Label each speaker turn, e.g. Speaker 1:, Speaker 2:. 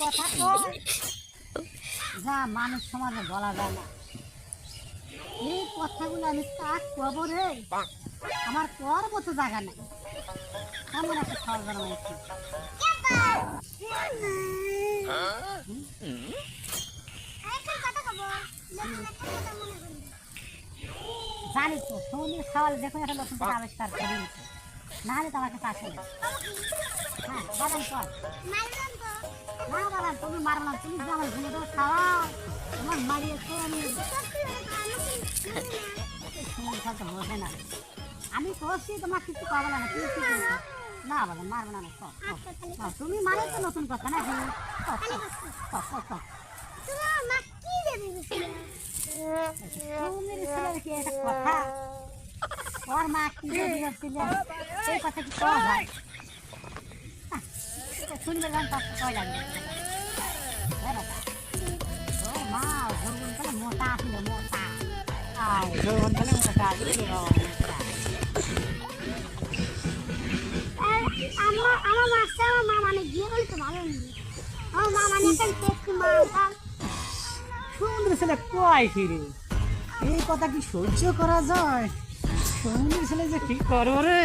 Speaker 1: কথা কয় যা মানুষ সমাজে বলা যায় না এই কথাগুলো আমি কাক কব একটা ফল বানাইছি জানি তো, সৌমির খাওয়ালে দেখুন একটা নতুন আবিষ্কার করে দিচ্ছে না হলে তো আমার কাছে আসে না হ্যাঁ বাদাম, তুমি মারো তুমি আমার ঘুমে দেবো খাওয়াও। তোমার মারিয়েছো আমি তো বোঝে না। আমি করছি তোমার কিছু পাবো না, তুমি না মারবো না তুমি মানে তো নতুন কথা না কথা? ওর মা কি সেই কথা কি কওয়া আহ, গান কয় লাগবে হ্যাঁ
Speaker 2: আমার আমার আমার মা মানে গিয়ে তো ভালো আমার মা মানে মা
Speaker 3: সমুদ্র ছেলে কয় ফিরে এই কথা কি সহ্য করা যায়? ছেলে যে কি করব রে